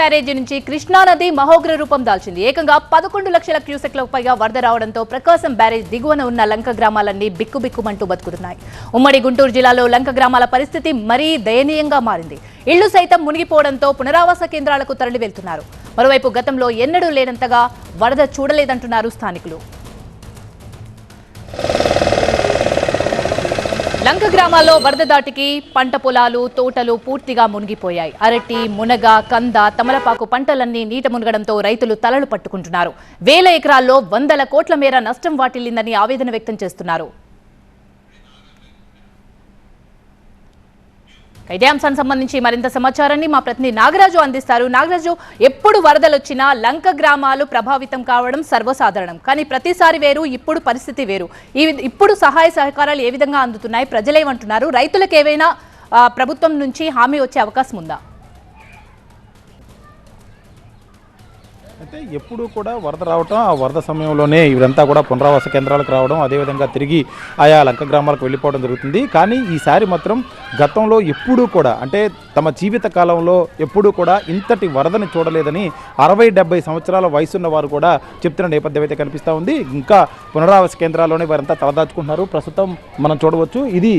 బ్యారేజీ నుంచి కృష్ణానది మహోగ్ర రూపం దాల్చింది. ఏకంగా పదకొండు లక్షల క్యూసెక్లకు పైగా వరద రావడంతో ప్రకాశం బ్యారేజ్ దిగువన ఉన్న లంక గ్రామాలన్నీ బిక్కుబిక్కుమంటూ బతుకుతున్నాయి. ఉమ్మడి గుంటూరు జిల్లాలో లంక గ్రామాల పరిస్థితి మరీ దయనీయంగా మారింది. ఇళ్ళు సైతం మునిగిపోవడంతో పునరావాస కేంద్రాలకు తరలి వెళ్తున్నారు మరోవైపు గతంలో ఎన్నడూ లేనంతగా వరద చూడలేదంటున్నారు స్థానికులు. లంక గ్రామాల్లో వరద దాటికి పంట పొలాలు తోటలు పూర్తిగా మునిగిపోయాయి. అరటి మునగ కంద తమలపాకు పంటలన్నీ నీట మునగడంతో రైతులు తలలు పట్టుకుంటున్నారు. వేల ఎకరాల్లో వందల కోట్ల మేర నష్టం వాటిల్లిందని ఆవేదన వ్యక్తం చేస్తున్నారు. ఇదే అంశానికి సంబంధించి మరింత సమాచారాన్ని మా ప్రతినిధి నాగరాజు అందిస్తారు. నాగరాజు ఎప్పుడు వరదలు వచ్చినా లంక గ్రామాలు ప్రభావితం కావడం సర్వసాధారణం. కానీ ప్రతిసారి వేరు ఇప్పుడు పరిస్థితి వేరు. ఈ ఇప్పుడు సహాయ సహకారాలు ఏ విధంగా అందుతున్నాయి? ప్రజలేమంటున్నారు. రైతులకు ఏవైనా ప్రభుత్వం నుంచి హామీ వచ్చే అవకాశం ఉందా? అయితే ఎప్పుడు కూడా వరద రావటం ఆ వరద సమయంలోనే ఇదంతా కూడా పునరావాస కేంద్రాలకు రావడం అదేవిధంగా తిరిగి ఆయా లంక గ్రామాలకు వెళ్ళిపోవడం జరుగుతుంది. కానీ ఈసారి మాత్రం గతంలో ఎప్పుడూ కూడా అంటే తమ జీవిత కాలంలో ఎప్పుడూ కూడా ఇంతటి వరదని చూడలేదని అరవై డెబ్బై సంవత్సరాల వయసున్న వారు కూడా చెప్తున్న నేపథ్యం అయితే కనిపిస్తూ ఉంది. ఇంకా పునరావాస కేంద్రాల్లోనే వారంతా తలదాచుకుంటున్నారు. ప్రస్తుతం మనం చూడవచ్చు ఇది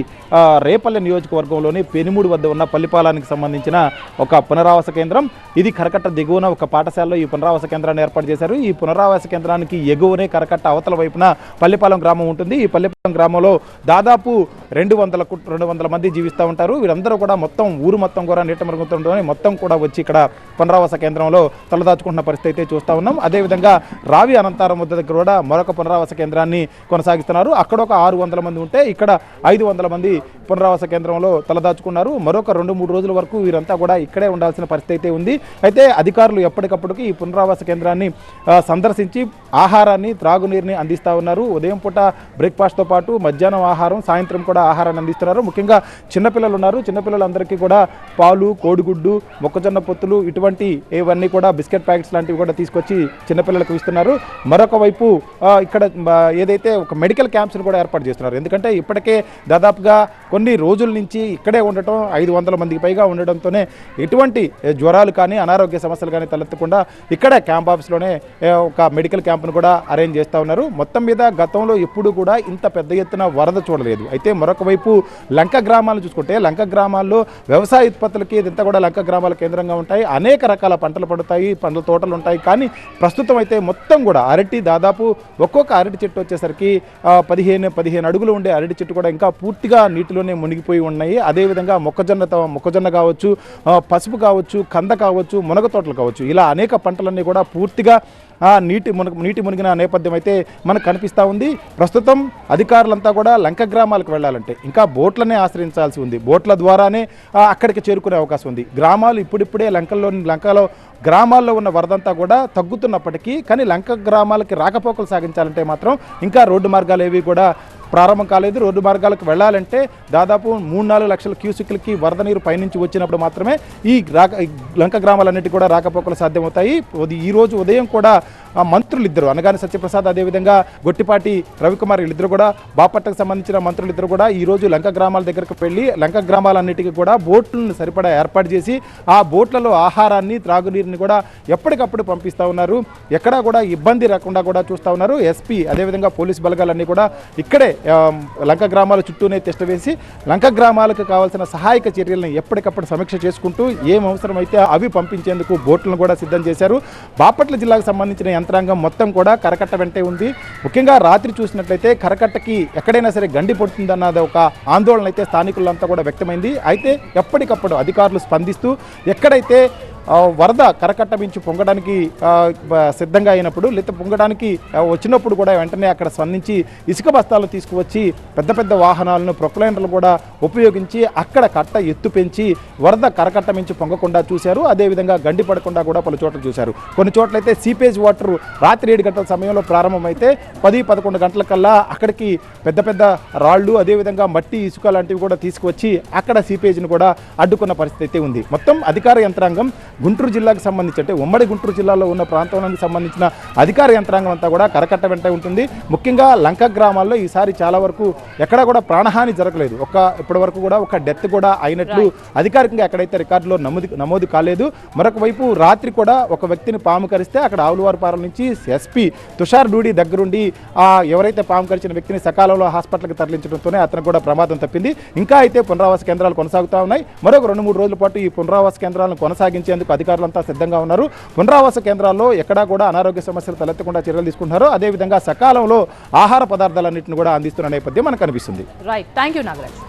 రేపల్లె నియోజకవర్గంలోని పెనుమూడు వద్ద ఉన్న పల్లిపాలానికి సంబంధించిన ఒక పునరావాస కేంద్రం. ఇది కరకట్ట దిగువన ఒక పాఠశాలలో ఈ పునరావాస కేంద్రాన్ని ఏర్పాటు చేశారు. ఈ పునరావాస కేంద్రానికి ఎగువనే కరకట్ట అవతల వైపున పల్లిపాలెం గ్రామం ఉంటుంది. ఈ పల్లిపాలెం గ్రామంలో దాదాపు రెండు వందల రెండు వందల మంది జీవిస్తూ ఉంటారు. వీరందరూ కూడా మొత్తం ఊరు మొత్తం కూడా నీట మరుగుతుండని మొత్తం కూడా వచ్చి ఇక్కడ పునరావాస కేంద్రంలో తలదాచుకుంటున్న పరిస్థితి అయితే చూస్తూ ఉన్నాం. అదేవిధంగా రావి అనంతారం వద్ద దగ్గర కూడా మరొక పునరావాస కేంద్రాన్ని కొనసాగిస్తున్నారు. అక్కడ ఒక ఆరు వందల మంది ఉంటే ఇక్కడ ఐదు వందల మంది పునరావాస కేంద్రంలో తలదాచుకున్నారు. మరొక రెండు మూడు రోజుల వరకు వీరంతా కూడా ఇక్కడే ఉండాల్సిన పరిస్థితి అయితే ఉంది. అయితే అధికారులు ఎప్పటికప్పటికి ఈ పునరావాస కేంద్రాన్ని సందర్శించి ఆహారాన్ని త్రాగునీరుని అందిస్తూ ఉన్నారు. ఉదయం పూట బ్రేక్ఫాస్ట్తో పాటు మధ్యాహ్నం ఆహారం సాయంత్రం కూడా ఆహారాన్ని అందిస్తున్నారు. ముఖ్యంగా చిన్నపిల్లలు ఉన్నారు. చిన్నపిల్లలందరికీ కూడా పాలు కోడిగుడ్డు మొక్కజొన్న పొత్తులు ఇటువంటి ఇవన్నీ కూడా బిస్కెట్ ప్యాకెట్స్ లాంటివి కూడా తీసుకొచ్చి చిన్నపిల్లలకు ఇస్తున్నారు. మరొక వైపు ఇక్కడ ఏదైతే ఒక మెడికల్ క్యాంప్స్ని కూడా ఏర్పాటు చేస్తున్నారు. ఎందుకంటే ఇప్పటికే దాదాపుగా కొన్ని రోజుల నుంచి ఇక్కడే ఉండటం ఐదు వందల మందికి పైగా ఉండడంతోనే ఎటువంటి జ్వరాలు కానీ అనారోగ్య సమస్యలు కానీ తలెత్తకుండా ఇక్కడ క్యాంప్ ఆఫీస్లోనే ఒక మెడికల్ క్యాంప్ను కూడా అరేంజ్ చేస్తూ ఉన్నారు. మొత్తం మీద గతంలో ఎప్పుడు కూడా ఇంత పెద్ద ఎత్తున వరద చూడలేదు. అయితే మరొక వైపు లంక గ్రామాలు చూసుకుంటే లంక గ్రామాల్లో వ్యవసాయ ఉత్పత్తులకి ఇదంతా కూడా లంక గ్రామాల కేంద్రంగా ఉంటాయి. అనేక రకాల పంటలు పండుతాయి పండ్ల తోటలు ఉంటాయి. కానీ ప్రస్తుతం అయితే మొత్తం కూడా అరటి దాదాపు ఒక్కొక్క అరటి చెట్టు వచ్చేసరికి పదిహేను పదిహేను అడుగులు ఉండే అరటి చెట్టు కూడా ఇంకా పూర్తిగా నీటిలోనే మునిగిపోయి ఉన్నాయి. అదేవిధంగా మొక్కజొన్న మొక్కజొన్న కావచ్చు పసుపు కావచ్చు కంద కావచ్చు మునగ తోటలు కావచ్చు. ఇలా అనేక పంటలన్నీ కూడా పూర్తిగా ఆ నీటి మునగ నీటి మునిగిన నేపథ్యం అయితే మనకు కనిపిస్తూ ఉంది. ప్రస్తుతం అధికారులంతా కూడా లంక గ్రామాలకు వెళ్ళాలంటే ఇంకా బోట్లనే ఆశ్రయించాల్సి ఉంది. బోట్ల ద్వారానే అక్కడికి చేరుకునే అవకాశం ఉంది. గ్రామాలు ఇప్పుడిప్పుడే లంకల్లో లంకలో గ్రామాల్లో ఉన్న వరదంతా కూడా తగ్గుతున్నప్పటికీ కానీ లంక గ్రామాలకి రాకపోకలు సాగించాలంటే మాత్రం ఇంకా రోడ్డు మార్గాలు ఏవి కూడా ప్రారంభం కాలేదు. రోడ్డు మార్గాలకు వెళ్ళాలంటే దాదాపు మూడు నాలుగు లక్షల క్యూసిక్లకి వరద నీరు పైనుంచి వచ్చినప్పుడు మాత్రమే ఈ రాక లంక గ్రామాలన్నిటి కూడా రాకపోకలు సాధ్యమవుతాయి. ఈ రోజు ఉదయం కూడా మంత్రులు ఇద్దరు అనగాని సత్యప్రసాద్ అదేవిధంగా గొట్టిపాటి రవికుమార్ వీళ్ళిద్దరు కూడా బాపట్లకు సంబంధించిన మంత్రులు ఇద్దరు కూడా ఈ రోజు లంక గ్రామాల దగ్గరకు వెళ్ళి లంక గ్రామాలన్నిటికీ కూడా బోట్లను సరిపడా ఏర్పాటు చేసి ఆ బోట్లలో ఆహారాన్ని త్రాగునీరుని కూడా ఎప్పటికప్పుడు పంపిస్తూ ఉన్నారు. ఎక్కడా కూడా ఇబ్బంది రాకుండా కూడా చూస్తూ ఉన్నారు. ఎస్పీ అదేవిధంగా పోలీస్ బలగాలన్నీ కూడా ఇక్కడే లంక గ్రామాల చుట్టూనే టెస్ట్ వేసి లంక గ్రామాలకు కావాల్సిన సహాయక చర్యలను ఎప్పటికప్పుడు సమీక్ష చేసుకుంటూ ఏం అవసరమైతే అవి పంపించేందుకు బోట్లను కూడా సిద్ధం చేశారు. బాపట్ల జిల్లాకు సంబంధించిన యంత్రాంగం మొత్తం కూడా కరకట్ట వెంటే ఉంది. ముఖ్యంగా రాత్రి చూసినట్లయితే కరకట్టకి ఎక్కడైనా సరే గండి పడుతుందన్నది ఒక ఆందోళన అయితే స్థానికులంతా కూడా వ్యక్తమైంది. అయితే ఎప్పటికప్పుడు అధికారులు స్పందిస్తూ ఎక్కడైతే వరద కరకట్ట మించి పొంగడానికి సిద్ధంగా అయినప్పుడు లేదా పొంగడానికి వచ్చినప్పుడు కూడా వెంటనే అక్కడ స్పందించి ఇసుక బస్తాలు తీసుకువచ్చి పెద్ద పెద్ద వాహనాలను ప్రొక్లైనర్లు కూడా ఉపయోగించి అక్కడ కట్ట ఎత్తు పెంచి వరద కరకట్ట మించి పొంగకుండా చూశారు. అదేవిధంగా గండి పడకుండా కూడా పలు చోట్ల చూశారు. కొన్ని చోట్లయితే సీపేజ్ వాటర్ రాత్రి ఏడు గంటల సమయంలో ప్రారంభమైతే పది పదకొండు గంటల కల్లా అక్కడికి పెద్ద పెద్ద రాళ్ళు అదేవిధంగా మట్టి ఇసుక లాంటివి కూడా తీసుకువచ్చి అక్కడ సీపేజ్ని కూడా అడ్డుకున్న పరిస్థితి అయితే ఉంది. మొత్తం అధికార యంత్రాంగం గుంటూరు జిల్లాకు సంబంధించి అంటే ఉమ్మడి గుంటూరు జిల్లాలో ఉన్న ప్రాంతాలకు సంబంధించిన అధికార యంత్రాంగం అంతా కూడా కరకట్ట వెంట ఉంటుంది. ముఖ్యంగా లంక గ్రామాల్లో ఈసారి చాలా వరకు ఎక్కడా కూడా ప్రాణహాని జరగలేదు. ఒక ఇప్పటి వరకు కూడా ఒక డెత్ కూడా అయినట్లు అధికారికంగా ఎక్కడైతే రికార్డులో నమోదు నమోదు కాలేదు. మరొక వైపు రాత్రి కూడా ఒక వ్యక్తిని పాము కరిస్తే అక్కడ ఆవులవారిపాలెం నుంచి ఎస్పీ తుషార్ డూడి దగ్గరుండి ఆ ఎవరైతే పాము కరిచిన వ్యక్తిని సకాలంలో హాస్పిటల్కి తరలించడంతోనే అతను కూడా ప్రమాదం తప్పింది. ఇంకా అయితే పునరావాస కేంద్రాలు కొనసాగుతూ ఉన్నాయి. మరొక రెండు మూడు రోజుల పాటు ఈ పునరావాస కేంద్రాలను కొనసాగించేందుకు అధికారులంతా సిద్ధంగా ఉన్నారు. పునరావాస కేంద్రాల్లో ఎక్కడా కూడా అనారోగ్య సమస్యలు తలెత్తకుండా చర్యలు తీసుకుంటున్నారు. అదేవిధంగా సకాలంలో ఆహార పదార్థాలన్నింటిని కూడా అందిస్తున్న నేపథ్యం మనకు కనిపిస్తుంది. Right thank you Nagaraj